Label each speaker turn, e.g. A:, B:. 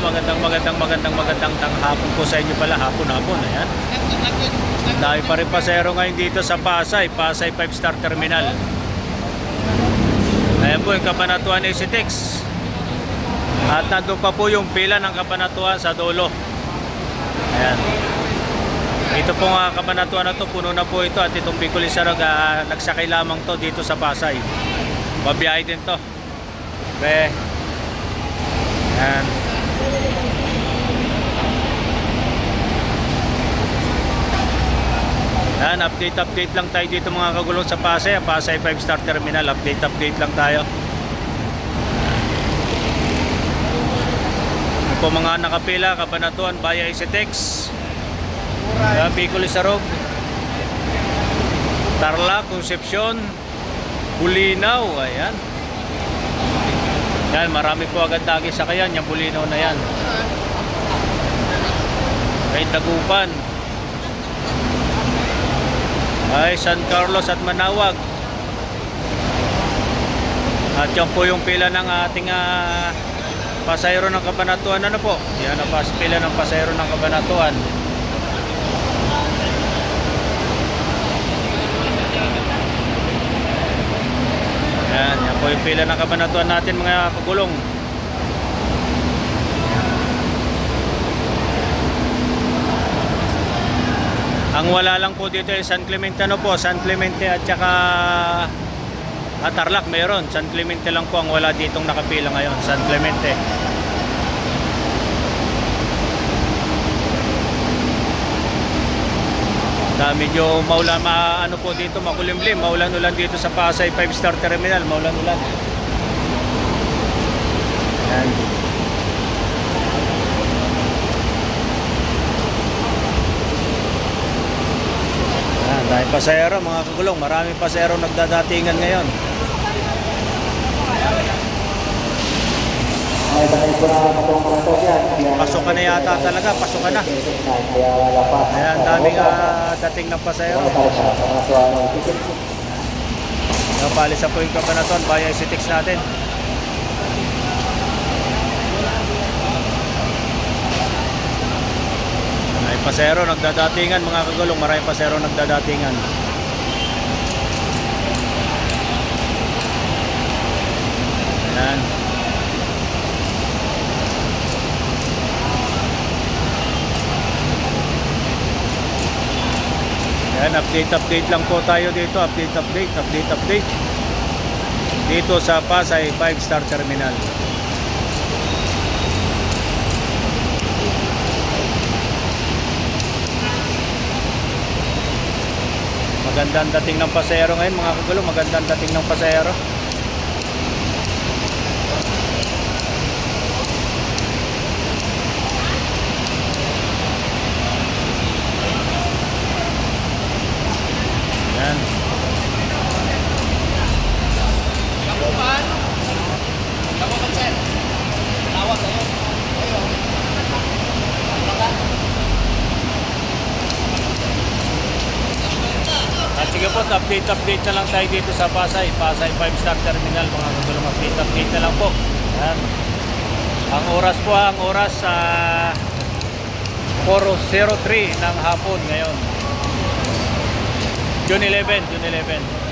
A: magandang magandang magandang magandang tanghapon po sa inyo pala. Hapon, hapon. Ayan. Dahil pa rin pasero ngayon dito sa Pasay, Pasay 5 Star Terminal. Ayan po yung Kabanatuan Exitex. At nandun pa po yung pila ng Kabanatuan sa dulo. Ayan. Ito po nga Kabanatuan na to, puno na po ito at itong Bicol Isarog, ah, nagsakay lamang to dito sa Pasay. Babiyahe din to. Pre. Ayan. Yan, update update lang tayo dito mga kagulong sa Pasay, Pasay 5 Star Terminal, update update lang tayo. Yan po mga nakapila, Kabanatuan, Baya Isitex, Yan, Bicol Isarog, Tarlac, Concepcion, Bulinaw, ayan. Yan, marami po agad dagi sa kayan, yung Bulinaw na yan. Kay Tagupan, ay San Carlos at Manawag. At yan po yung pila ng ating ah, pasayro ng Kabanatuan. Ano po? Yan ang pila ng pasayro ng Kabanatuan. Yan, yan po yung pila ng Kabanatuan natin mga kagulong. Ang wala lang po dito ay San Clemente ano po, San Clemente at saka at Tarlac meron. San Clemente lang po ang wala ditong nakapila ngayon, San Clemente. Da medyo maulan ma ano po dito makulimlim, maulan-ulan dito sa Pasay 5 Star Terminal, maulan-ulan. Yan. Yan, dahil pasayero mga kagulong, maraming pasayero nagdadatingan ngayon. Pasok ka na yata talaga, pasok ka na.
B: Kaya.
A: Ayan, daming ah, dating ng
B: ticket.
A: Napalisa po yung kabanatuan, bayan Citix natin. Pasero nagdadatingan mga kagulong, maraming pasero nagdadatingan. Ayan. Ayan, update update lang po tayo dito, update update, update update. Dito sa Pasay 5 Star Terminal. Magandang dating ng pasahero ngayon mga kagulo, magandang dating ng pasahero. Yan. At sige po, update update na lang tayo dito sa Pasay, Pasay 5 Star Terminal, mga kagulong update update na lang po. Yan. Ang oras po, ang oras sa 4.03 ng hapon ngayon. June 11, June 11.